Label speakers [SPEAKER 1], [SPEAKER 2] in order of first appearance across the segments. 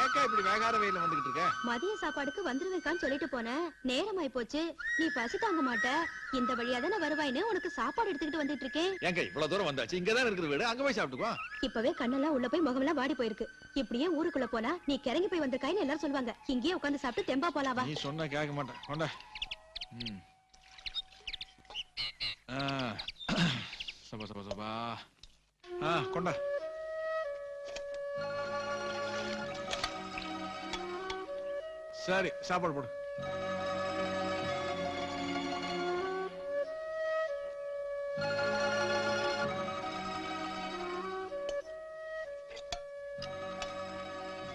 [SPEAKER 1] ஏக்கா இப்படி வேகாத வெயில வந்துகிட்டு இருக்க?
[SPEAKER 2] மதிய சாப்பாடுக்கு வந்துருவேக்கான்னு சொல்லிட்டு போனேன் நேரமாயி போச்சு. நீ பசி தாங்க மாட்ட. இந்த வழியா தானே வருவாய்ன்னு உனக்கு சாப்பாடு எடுத்துக்கிட்டு வந்துட்டு இருக்கேன்.
[SPEAKER 1] ஏங்க இவ்வளவு தூரம் வந்தாச்சு. இங்கதான் இருக்குது வீடு. அங்க போய் சாப்பிட்டுக்கோ.
[SPEAKER 2] இப்பவே கண்ணெல்லாம் உள்ள போய் முகமெல்லாம் வாடி போயிருக்கு. இப்படியே ஊருக்குள்ள போனா நீ கிறங்கி போய் வந்திருக்காயின்னு எல்லாரும் சொல்லுவாங்க. இங்கேயே உட்கார்ந்து சாப்பிட்டு தெம்பா போலாவா?
[SPEAKER 1] நீ சொன்னா கேட்க மாட்டேன். கொண்டா. சபா சபா சபா. ஆ கொண்டா. சரி சாப்பாடு போடு.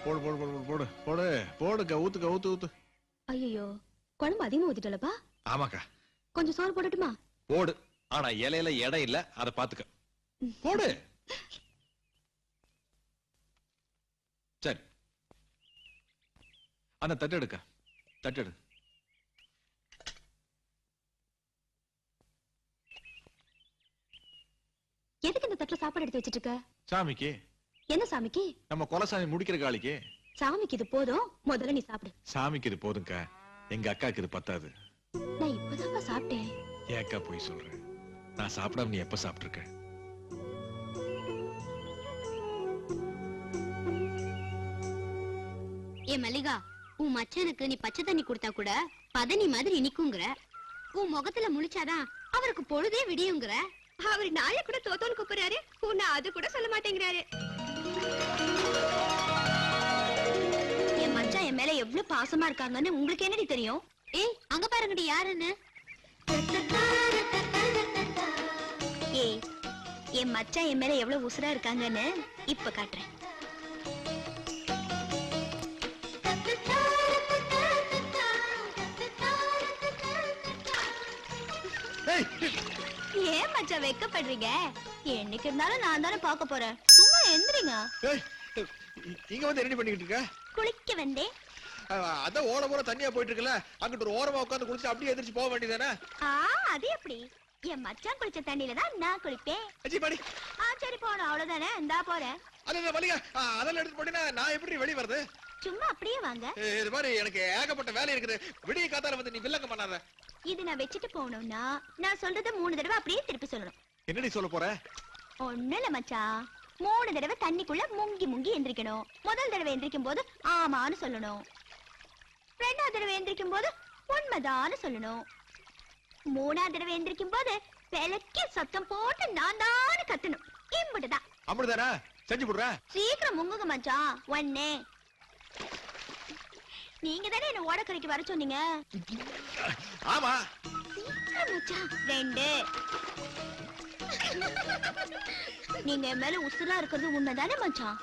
[SPEAKER 1] போடு போடு போடு போடு போடு. போடு ஊத்துக்க ஊத்து ஊத்து
[SPEAKER 2] ஐயோ குழம்பு அதிகமா ஊத்திட்டலப்பா.
[SPEAKER 1] ஆமாக்கா.
[SPEAKER 2] கொஞ்சம் சோறு போடட்டுமா?
[SPEAKER 1] போடு ஆனா இலையில எடை இல்ல அதை பாத்துக்க. போடு. சரி. அந்த தட்டு எடுக்க தட்டு எடு
[SPEAKER 2] எதுக்கு இந்த தட்டுல சாப்பாடு எடுத்து வச்சிட்டு இருக்க?
[SPEAKER 1] சாமிக்கு.
[SPEAKER 2] என்ன சாமிக்கு?
[SPEAKER 1] நம்ம கொலசாமி முடிக்கிற காளிக்கு.
[SPEAKER 2] சாமிக்கு இது போதும்? முதல்ல நீ சாப்பிடு.
[SPEAKER 1] சாமிக்கு இது போதும்க்கா. எங்க அக்காக்கு இது பத்தாது.
[SPEAKER 2] நான் இப்பதான்ப்பா சாப்பிட்டேன்.
[SPEAKER 1] ஏக்கா போய் சொல்றேன் நான் சாப்பிடாம நீ எப்ப சாப்பிட்டிருக்க?
[SPEAKER 3] ஏ மல்லிகா உன் மச்சனுக்கு நீ பச்சை தண்ணி கொடுத்தா கூட பதனி மாதிரி இனிக்குங்கிற உன் முகத்துல முழிச்சாதான் அவருக்கு பொழுதே விடியுங்கிற.
[SPEAKER 2] அவர் நாய கூட தோத்தோன்னு கூப்பிடுறாரு. உன்னை அது கூட சொல்ல மாட்டேங்கிறாரு. என் மச்சான் என் மேல எவ்வளவு பாசமா இருக்காங்கன்னு உங்களுக்கு என்னடி தெரியும்?
[SPEAKER 3] ஏய் அங்க பாருங்கடி யாருன்னு?
[SPEAKER 2] ஏய் என் மச்சான் என் மேல எவ்வளவு உசுரா இருக்காங்கன்னு இப்ப காட்டுறேன். மச்சான் வெக்கப்படுறீங்க. என்னைக்கு இருந்தாலும் நான் தானே பார்க்க போறேன். சும்மா எந்திரிங்க.
[SPEAKER 1] இங்க வந்து என்ன பண்ணிக்கிட்டு இருக்க?
[SPEAKER 2] குளிக்க வந்தேன்
[SPEAKER 1] அதான் ஓர ஓர தண்ணியா போயிட்டு இருக்குல்ல அங்கிட்டு ஒரு ஓரமா உட்காந்து குளிச்சு அப்படியே எந்திரிச்சு போக வேண்டியதானே
[SPEAKER 2] ஆ அது எப்படி? என் மச்சான் குளிச்ச தண்ணியில தான் நான் குளிப்பேன்.
[SPEAKER 1] அஜி பாடி.
[SPEAKER 2] ஆ சரி போனோம் அவ்வளவுதானே? இந்தா போறேன்.
[SPEAKER 1] அது மல்லிகா அஹ், அதெல்லாம் எடுத்து போட்டீங்கன்னா நான் எப்படி வெளிய
[SPEAKER 2] சும்மா அப்படியே வாங்க.
[SPEAKER 1] இது மாதிரி எனக்கு ஏகப்பட்ட வேலை இருக்குது. விடிய காத்தால வந்து நீ வில்லங்க பண்ணாத.
[SPEAKER 2] இது நான் வச்சுட்டு போகணும்னா நான் சொல்றத மூணு தடவை அப்படியே திருப்பி சொல்லணும்.
[SPEAKER 1] என்னடி சொல்ல போற?
[SPEAKER 2] ஒண்ணும் இல்ல மச்சான் மூணு தடவை தண்ணிக்குள்ள முங்கி முங்கி எந்திரிக்கணும். முதல் தடவை எந்திரிக்கும் போது ஆமான்னு சொல்லணும். ரெண்டாவது தடவை எந்திரிக்கும் போது உண்மைதான்னு சொல்லணும். மூணாவது தடவை எந்திரிக்கும் போது விளக்கி சத்தம் போட்டு நான் தான் கத்தணும். இம்புட்டுதான்.
[SPEAKER 1] அப்படிதானே? செஞ்சு போடுறேன்
[SPEAKER 2] சீக்கிரம் முங்குங்க மச்சான் ஒன்னே நீங்க தானே என்ன ஓடக்கரைக்கு வர சொன்னீங்க?
[SPEAKER 1] ஆமா.
[SPEAKER 2] சீக்கிரம் மச்சான் ரெண்டு. நீங்க மேல உசுரா இருக்கிறது உண்மைதானே மச்சான்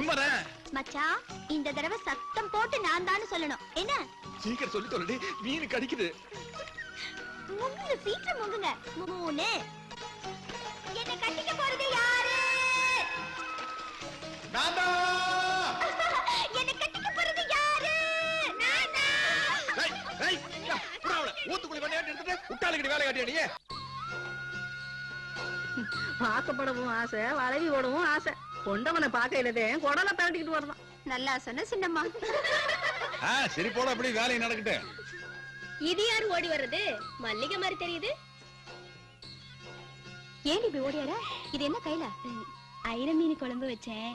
[SPEAKER 1] உண்மைதான்?
[SPEAKER 2] மச்சான் இந்த தடவை சத்தம் போட்டு நான் தானே சொல்லணும். என்ன?
[SPEAKER 1] சீக்கிரம் சொல்லி சொல்லி மீன் கடிக்குது.
[SPEAKER 2] முங்குங்க சீக்கிரம் முங்குங்க. மூணு. என்ன கட்டிக்க போறது யாரு?
[SPEAKER 1] நான்தான்! ஊத்துக்குழி பண்ணையாட்டு எடுத்துட்டு உட்டாளுக்கிட்டு வேலை காட்டியா நீ
[SPEAKER 4] பார்க்கப்படவும் ஆசை வளவி ஓடவும் ஆசை. கொண்டவனை பார்க்கையிலதே குடலை பேண்டிக்கிட்டு வரலாம்
[SPEAKER 2] நல்லா சொன்ன சின்னம்மா.
[SPEAKER 1] ஆ, சரி போட அப்படி வேலை நடக்கட்டு.
[SPEAKER 3] இது யாரு ஓடி வர்றது? மல்லிகை மாதிரி தெரியுது.
[SPEAKER 2] ஏன் இப்படி ஓடியாரா இது என்ன கையில? ஐர மீன் குழம்பு வச்சேன்.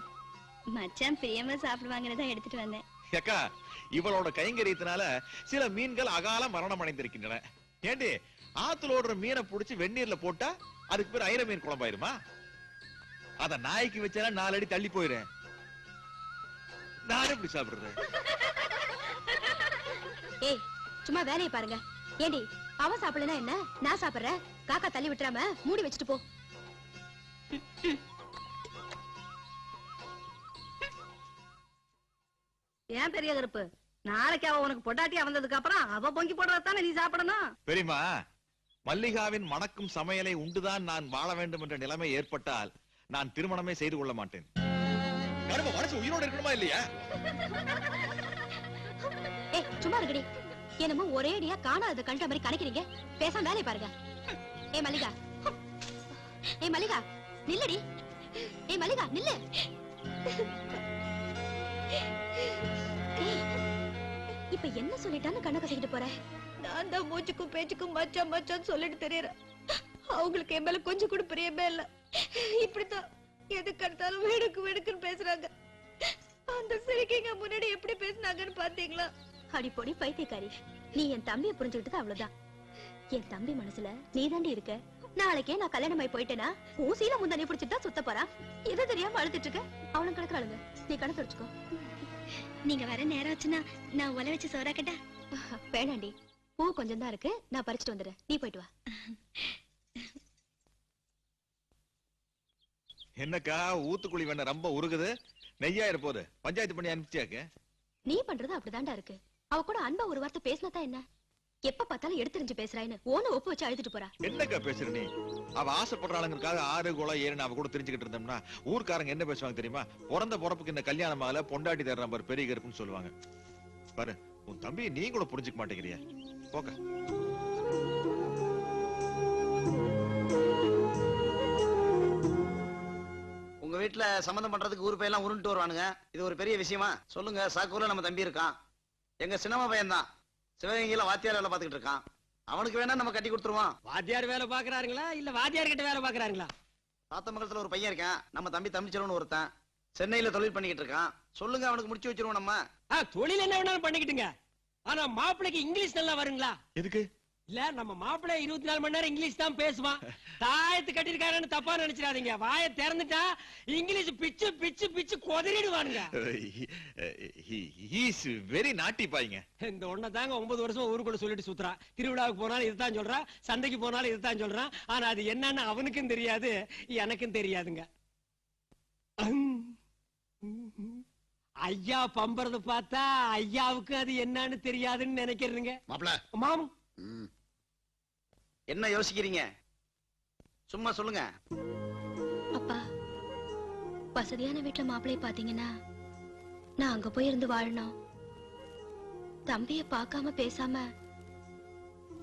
[SPEAKER 2] மச்சான் பிரியமா சாப்பிடுவாங்கன்னு தான் எடுத்துட்டு வந்தேன்.
[SPEAKER 1] ஏக்கா இவளோட கைங்கரியத்தினால சில மீன்கள் அகால மரணம் அடைந்திருக்கின்றன. ஏண்டி ஆத்துல ஓடுற மீனை புடிச்சு வெந்நீர்ல போட்டா அதுக்கு பேர் ஐர மீன் குழம்பாயிருமா? அத நாய்க்கு வச்சா நாலு அடி தள்ளி போயிரு நான் எப்படி சாப்பிடுறது
[SPEAKER 2] ஏய் சும்மா வேலையை பாருங்க. ஏண்டி அவன் சாப்பிடலனா என்ன? நான் சாப்பிடுறேன் காக்கா தள்ளி விட்டுறாம மூடி வச்சுட்டு போ.
[SPEAKER 4] ஏன் பெரிய கருப்பு? நாளைக்கு அவ உனக்கு பொட்டாட்டியா வந்ததுக்கு அப்புறம் அவ பொங்கி போடுறதானே நீ சாப்பிடணும்?
[SPEAKER 1] பெரியமா மல்லிகாவின் மணக்கும் சமையலை உண்டுதான் நான் வாழ வேண்டும் என்ற நிலைமை ஏற்பட்டால் நான் திருமணமே செய்து கொள்ள மாட்டேன். கரும மனசு உயிரோடு இருக்கணுமா இல்லையா?
[SPEAKER 2] ஏய் சும்மா இருக்கடி என்னமோ ஒரே அடியா காணாத கண்ட மாதிரி கணக்கிறீங்க பேசாம வேலையை பாருங்க. ஏய் மல்லிகா. ஏய் மல்லிகா நில்லடி. ஏய் மல்லிகா நில்லு.
[SPEAKER 5] அவன் என்ன சொல்லிட்டான்னு கண்ணை கட்டிக்கிட்டு போற?
[SPEAKER 6] நான் தான் மூச்சுக்கும் பேச்சுக்கும் மச்சான் மச்சான் சொல்லிட்டு தெரியறேன் அவங்களுக்கு என் மேல கொஞ்சம் கூட பிரியமே இல்ல. இப்படித்தான் எதுக்கு எடுத்தாலும் வேடுக்கு வேடுக்குன்னு பேசுறாங்க. அந்த சிரிக்கைங்க முன்னாடி எப்படி பேசுனாங்கன்னு பாத்தீங்களா?
[SPEAKER 5] அடி பொடி பைத்தியக்காரி. நீ என் தம்பியை புரிஞ்சுக்கிட்டது அவ்வளவுதான் என் தம்பி மனசுல நீ இருக்க. நாளைக்கே நான் கல்யாணம் ஆகி போயிட்டேனா ஊசியில முந்தானி பிடிச்சிட்டு சுத்த போறா? எது தெரியாம அழுதுட்டு இருக்க? அவளும் கிடக்குறாளுங்க. நீ கணக்கு தொடச்சுக்கோ
[SPEAKER 3] நீங்க வர நேரம் ஆச்சுன்னா நான் உல வச்சு சோறாக்கட்டா
[SPEAKER 5] வேணாண்டி. பூ கொஞ்சம் தான் இருக்கு. நான் பறிச்சுட்டு வந்துடுறேன். நீ போயிட்டு வா.
[SPEAKER 1] என்னக்கா ஊத்துக்குழி வேண ரொம்ப உருகுது. நெய்யாயிர போகுது பஞ்சாயத்து பண்ணி அனுப்பிச்சியாக்கு?
[SPEAKER 5] நீ பண்றது அப்படிதான்டா இருக்கு. அவ கூட அன்பா ஒரு வார்த்தை பேசினா என்ன? எப்ப பார்த்தாலும் எடுத்துரிஞ்சு பேசுறாயின்னு ஓன ஒப்பு வச்சு அழுதுட்டு போறா.
[SPEAKER 1] என்னக்கா பேசுற நீ? அவ ஆசைப்படுறாளுங்கிறதுக்காக ஆறு குளம் ஏறுன்னு அவ கூட தெரிஞ்சுக்கிட்டு இருந்தோம்னா ஊர்க்காரங்க என்ன பேசுவாங்க தெரியுமா? பிறந்த பிறப்புக்கு இந்த கல்யாணம் ஆகல பொண்டாட்டி தர்ற பாரு பெரிய கருப்புன்னு சொல்லுவாங்க. பாரு உன் தம்பி நீ கூட புரிஞ்சுக்க மாட்டேங்கிறியா. போக்க
[SPEAKER 7] உங்க வீட்டுல சம்மந்தம் பண்றதுக்கு ஊர் பையெல்லாம் உருண்டு வருவானுங்க. இது ஒரு பெரிய விஷயமா? சொல்லுங்க சாக்கூர்ல நம்ம தம்பி இருக்கான். எங்க சின்னம்மா பையன் தான் சிவகங்கையில வாத்தியார் வேலை பார்த்துக்கிட்டு இருக்கான். அவனுக்கு வேணா நம்ம கட்டி கொடுத்துருவோம்.
[SPEAKER 8] வாத்தியார் வேலை பாக்குறாருங்களா இல்ல வாத்தியார் கிட்ட வேலை பாக்குறாருங்களா
[SPEAKER 7] சாத்தமங்கலத்துல ஒரு பையன் இருக்கான். நம்ம தம்பி தம்பிச்சலவன் ஒருத்தன். சென்னையில தொழில் பண்ணிக்கிட்டு இருக்கான். சொல்லுங்க அவனுக்கு முடிச்சு வச்சிருவோம் நம்ம.
[SPEAKER 8] தொழில் என்ன வேணாலும் பண்ணிக்கிட்டுங்க. ஆனா மாப்பிளைக்கு இங்கிலீஷ் நல்லா வருங்களா?
[SPEAKER 1] எதுக்கு?
[SPEAKER 8] இல்ல நம்ம மாப்பிள்ளை இருபத்தி நாலு மணி நேரம் இங்கிலீஷ் தான் பேசுவான். தாயத்து கட்டிருக்காருன்னு தப்பா நினைச்சிடாதீங்க. வாயை திறந்துட்டா இங்கிலீஷ் பிச்சு பிச்சு பிச்சு கொதறிடுவானுங்க
[SPEAKER 1] இஸ் வெரி நாட்டி பாய்ங்க.
[SPEAKER 8] இந்த ஒன்ன தாங்க ஒன்பது வருஷமா ஊருக்குள்ள சொல்லிட்டு சுத்துறான் திருவிழாவுக்கு போனாலும் இதுதான் சொல்றான் சந்தைக்கு போனாலும் இதுதான் சொல்றான் ஆனா அது என்னன்னு அவனுக்கும் தெரியாது எனக்கும் தெரியாதுங்க. ஐயா பம்பறத பார்த்தா ஐயாவுக்கு அது என்னன்னு தெரியாதுன்னு நினைக்கிறதுங்க.
[SPEAKER 7] மாப்பிள
[SPEAKER 8] மாம்.
[SPEAKER 7] என்ன யோசிக்கிறீங்க? சும்மா சொல்லுங்க.
[SPEAKER 5] அப்பா வசதியான வீட்டுல மாப்பிள்ளைய பாத்தீங்கன்னா நான் அங்க போய் இருந்து வாழணும். தம்பிய பார்க்காம பேசாம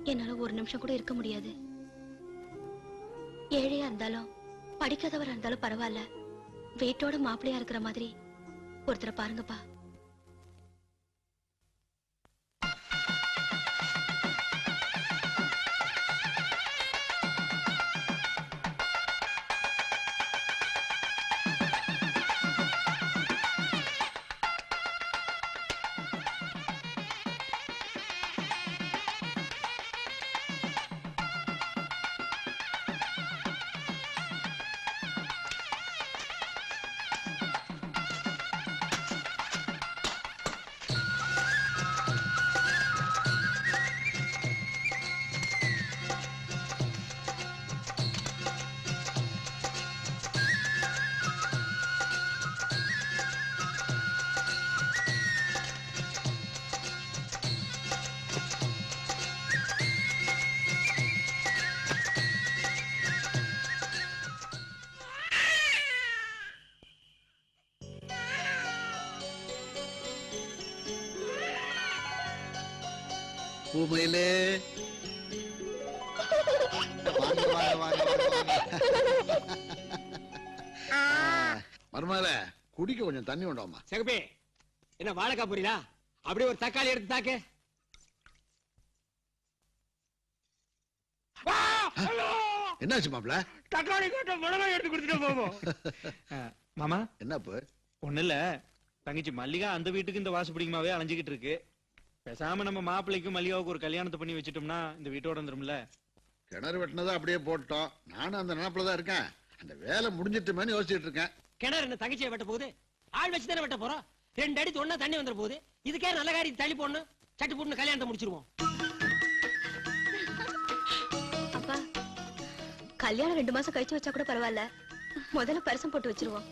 [SPEAKER 5] என்னால ஒரு நிமிஷம் கூட இருக்க முடியாது. ஏழையா இருந்தாலும் படிக்காதவரா இருந்தாலும் பரவாயில்ல. வீட்டோட மாப்பிள்ளையா இருக்கிற மாதிரி ஒருத்தரை பாருங்கப்பா.
[SPEAKER 9] பூமையிலே. வாங்க வாங்க வாங்க வாங்க. மருமகள குடிக்க கொஞ்சம் தண்ணி உண்டாமா
[SPEAKER 8] சிகப்பே என்ன வாழைக்காய் புரியலா? அப்படியே ஒரு தக்காளி எடுத்து தாக்கு!
[SPEAKER 9] என்னாச்சு மாப்ள
[SPEAKER 8] தக்காளி கேட்ட மிளகாய் எடுத்து கொடுத்துட்டு போவோம்
[SPEAKER 10] மாமா?
[SPEAKER 9] என்னப்பு?
[SPEAKER 10] ஒண்ணு இல்ல தங்கச்சி மல்லிகா அந்த வீட்டுக்கு இந்த வாசுபடிக்குமாவே அலைஞ்சுக்கிட்டு இருக்கு. பேசாம நம்ம மாப்பிள்ளைக்கும் மல்லிகாவுக்கு ஒரு கல்யாணத்தை பண்ணி வச்சிட்டோம்னா இந்த வீட்டோட வந்துரும்ல
[SPEAKER 9] கிணறு வெட்டினதா அப்படியே போட்டோம் நானும் அந்த நினப்புல தான் இருக்கேன். அந்த வேலை முடிஞ்சிட்டுமேன்னு யோசிச்சுட்டு இருக்கேன்.
[SPEAKER 8] கிணறு என்ன தங்கச்சியை வெட்ட போகுது? ஆள் வச்சு தானே வெட்ட போறோம்? ரெண்டு அடி ஒண்ணா தண்ணி வந்துட போகுது. இதுக்கே நல்ல காரியம் தள்ளி போடணும். சட்டு போட்டு கல்யாணத்தை முடிச்சிருவோம்.
[SPEAKER 5] அப்பா கல்யாணம் ரெண்டு மாசம் கழிச்சு வச்சா கூட பரவாயில்ல. முதல்ல பரிசம் போட்டு வச்சிருவோம்.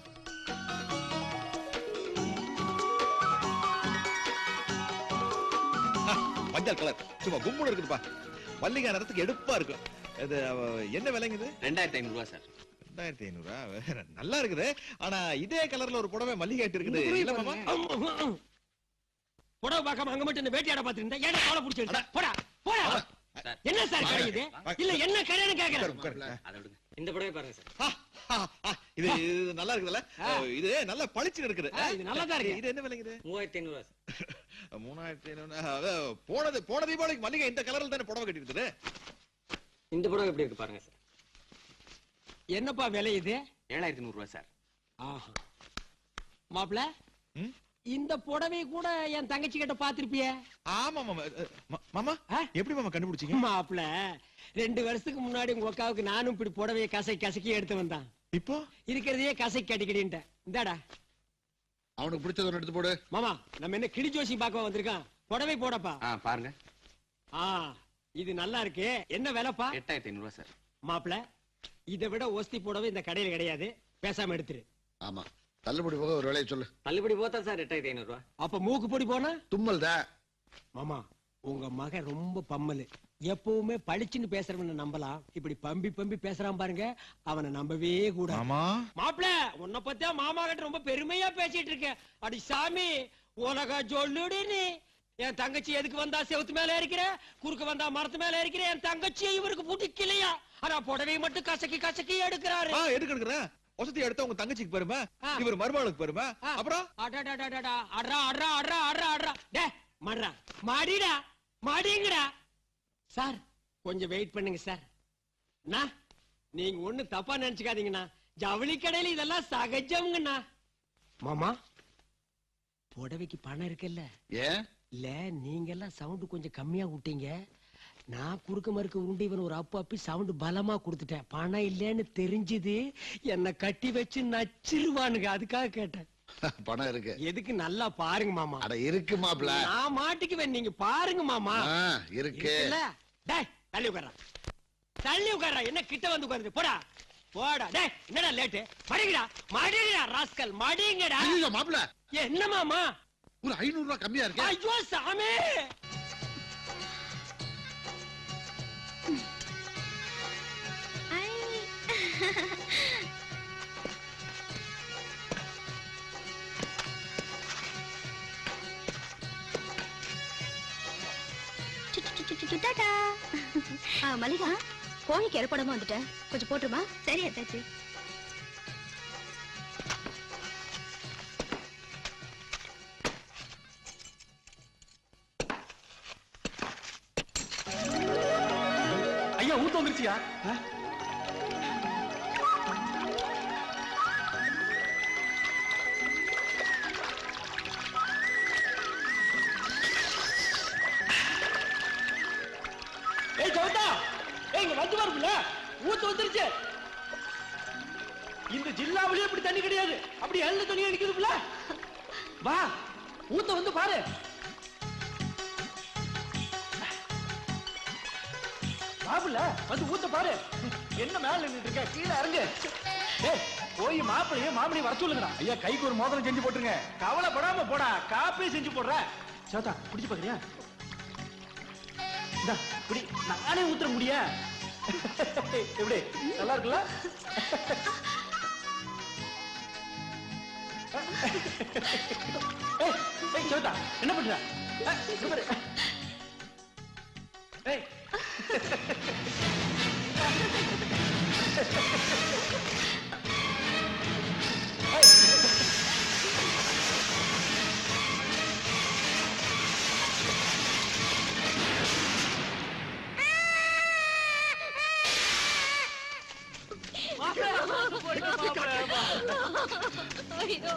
[SPEAKER 1] மஞ்சள் கலர் சும்மா கும்முன்னு இருக்குதுப்பா. மல்லிகா நேரத்துக்கு எடுப்பா இருக்கும். இது என்ன விலைங்குது
[SPEAKER 11] ரெண்டாயிரத்தி ஐநூறு ரூபா சார்.
[SPEAKER 1] ரெண்டாயிரத்தி ஐநூறா? வேற நல்லா இருக்குது. ஆனா இதே கலர்ல ஒரு புடவை மல்லிகை இருக்குது.
[SPEAKER 8] புடவை பார்க்காம அங்க மட்டும் இந்த வேட்டையாட பாத்துருந்தா ஏடா தோலை புடிச்சு? போடா போடா. என்ன சார் கடை இது? இல்ல என்ன கடைன்னு கேக்குறேன்
[SPEAKER 11] இந்த படவே பாருங்க சார்.
[SPEAKER 1] இது நல்லா இருக்குதுல்ல. இது நல்லா பளிச்சுன்னு இருக்குது.
[SPEAKER 8] இது நல்லாதான் இருக்கு.
[SPEAKER 1] இது என்ன விலைங்குது
[SPEAKER 11] மூவாயிரத்தி ஐநூறு
[SPEAKER 1] மூணாயிரத்தி ஐநூறு போனது போன தீபாவளிக்கு மல்லிகை இந்த கலர்ல தானே புடவை கட்டிருந்தது
[SPEAKER 11] இந்த புடவை எப்படி இருக்கு பாருங்க சார்.
[SPEAKER 8] என்னப்பா விலை இது?
[SPEAKER 11] ஏழாயிரத்தி நூறு ரூபாய் சார்.
[SPEAKER 8] ஆஹா. மாப்பிள
[SPEAKER 1] ம்?
[SPEAKER 8] இந்த புடவை கூட என் தங்கச்சி கிட்ட பாத்திருப்பிய
[SPEAKER 1] ஆமா மாமா. மாமா? எப்படி மாமா கண்டுபிடிச்சீங்க?
[SPEAKER 8] மாப்பிள ரெண்டு வருஷத்துக்கு முன்னாடி உங்க அக்காவுக்கு நானும் இப்படி புடவைய கசை கசக்கி எடுத்து வந்தான்.
[SPEAKER 1] இப்போ?
[SPEAKER 8] இருக்கிறதையே கசை கட்டிக்கிட்டேன் இந்தாடா.
[SPEAKER 9] அவனுக்கு பிடிச்சத ஒண்ணு எடுத்து போடு.
[SPEAKER 8] மாமா நம்ம என்ன கிளி ஜோசி பார்க்க வந்திருக்கான். புடவை போடப்பா.
[SPEAKER 11] ஆ பாருங்க.
[SPEAKER 8] ஆ இது நல்லா இருக்கு. என்ன விலைப்பா?
[SPEAKER 11] எட்டாயிரத்தி ஐநூறு ரூபாய் சார்.
[SPEAKER 8] மாப்பிள இதை விட ஒஸ்தி புடவை இந்த கடையில கிடையாது. பேசாம எடுத்துரு.
[SPEAKER 9] ஆமா. தள்ளுபடி போக ஒரு வேலையை சொல்லு.
[SPEAKER 11] தள்ளுபடி போத்தா சார் எட்டாயிரத்தி ஐநூறு ரூபாய்
[SPEAKER 8] அப்ப மூக்கு பொடி போனா?
[SPEAKER 9] தும்மல் தான்
[SPEAKER 8] மாமா உங்க மகன் ரொம்ப பம்மலு. எப்பவுமே பளிச்சுன்னு பேசுறவன நம்பலாம். இப்படி பம்பி பம்பி பேசுறான் பாருங்க அவனை நம்பவே கூடாது. மாப்பிள உன்னை பத்தியா மாமா கிட்ட ரொம்ப பெருமையா பேசிட்டு இருக்கேன். அடி சாமி உலக சொல்லுடி நீ. என் தங்கச்சி எதுக்கு வந்தா செவுத்து மேல இருக்கிற குறுக்க வந்தா மரத்து மேல இருக்கிற என் தங்கச்சி இவருக்கு பிடிக்கலையா? ஆனா புடவை மட்டும் கசக்கி கசக்கி எடுக்கிறாரு.
[SPEAKER 1] எடுக்கிறேன். வசதி எடுத்த உங்க தங்கச்சிக்கு பெருமை. இவர் மருமகளுக்கு பெருமை. அப்புறம்?
[SPEAKER 8] அடடடடடா, அட்ரா அட்ரா அட்ரா அட்ரா அட்ரா. டே மட்ரா. மாடிடா. மாடிங்கடா சார் கொஞ்சம் வெயிட் பண்ணுங்க சார். அண்ணா நீங்க ஒண்ணு தப்பா நினைச்சுக்காதீங்கண்ணா. ஜவுளி கடையில இதெல்லாம் சகஜம்ங்கண்ணா. மாமா புடவைக்கு பணம் இருக்குல்ல?
[SPEAKER 9] ஏன்?
[SPEAKER 8] இல்ல நீங்க எல்லாம் சவுண்ட் கொஞ்சம் கம்மியா விட்டீங்க நான் குறுக்க மறுக்க உண்டு இவன் ஒரு அப்பா அப்பி சவுண்ட் பலமா கொடுத்துட்டேன். பணம் இல்லைன்னு தெரிஞ்சது. என்ன கட்டி வச்சு நச்சிருவானுங்க. அதுக்காக கேட்டேன்.
[SPEAKER 9] பணம் இருக்கு.
[SPEAKER 8] எதுக்கு நல்லா பாருங்க மாமா.
[SPEAKER 9] அட இருக்கு மாப்ள
[SPEAKER 8] நான் மாட்டிக்குவேன் நீங்க பாருங்க மாமா.
[SPEAKER 9] இருக்கு?
[SPEAKER 8] டேய் தள்ளி உட்கார்றா தள்ளி உட்கார்றா என்ன கிட்ட வந்து உட்காருது போடா. போடா. டேய் என்னடா லேட்டு? மடிங்கடா. மடிங்கடா ராஸ்கல். மடிங்கடா.
[SPEAKER 9] ஐயோ மாப்ள
[SPEAKER 8] என்ன மாமா?
[SPEAKER 9] ஒரு ஐநூறு ரூபாய் கம்மியா இருக்கு.
[SPEAKER 8] ஐயோ சாமி!
[SPEAKER 5] மல்லிகா கோழிக்கு இறப்படமா வந்துட்டேன். கொஞ்சம் போட்டுருமா? சரி அத்தாச்சு.
[SPEAKER 10] ஐயா ஊத்த வந்துருச்சியா?
[SPEAKER 8] வந்து பாரு. மாப்பிள்ள வந்து ஊத்த பாரு. என்ன மேல நின்னுட்டு இருக்க? கீழே இறங்கு. போய் மாப்பிள்ளையும் மாமனையும் வர சொல்லுங்கடா. ஐயா கைக்கு ஒரு மோதிரம் செஞ்சு போட்டுருங்க. கவலைப்படாம போடா. காப்பி செஞ்சு போடுற. சோதா குடிச்சு பாக்குறியா? இப்படி நானே ஊத்துற முடியா. எப்படி? நல்லா இருக்குல்ல? ஏய், ஏய், சோதா, என்ன பண்ற.
[SPEAKER 6] ஐயோ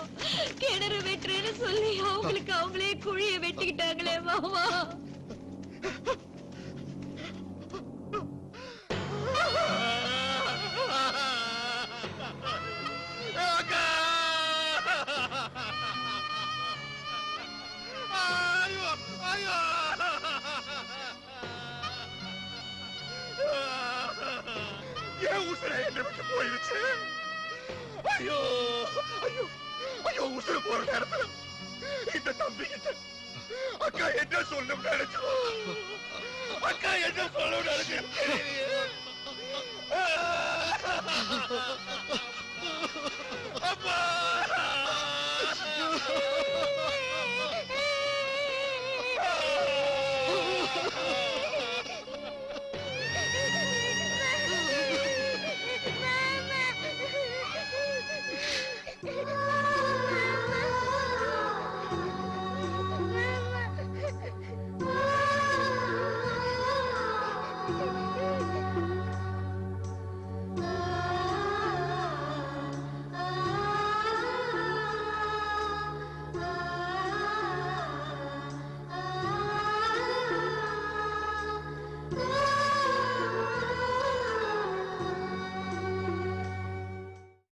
[SPEAKER 6] கிணறு வெட்டுறேன்னு சொல்லி. அவங்களுக்கு அவங்களே குழிய வெட்டிக்கிட்டாங்களே மாமா.
[SPEAKER 1] ஏன் ஐயோ, உசுரை என்னை விட்டு போயிடுச்சு? ஐயோ ஐயோ.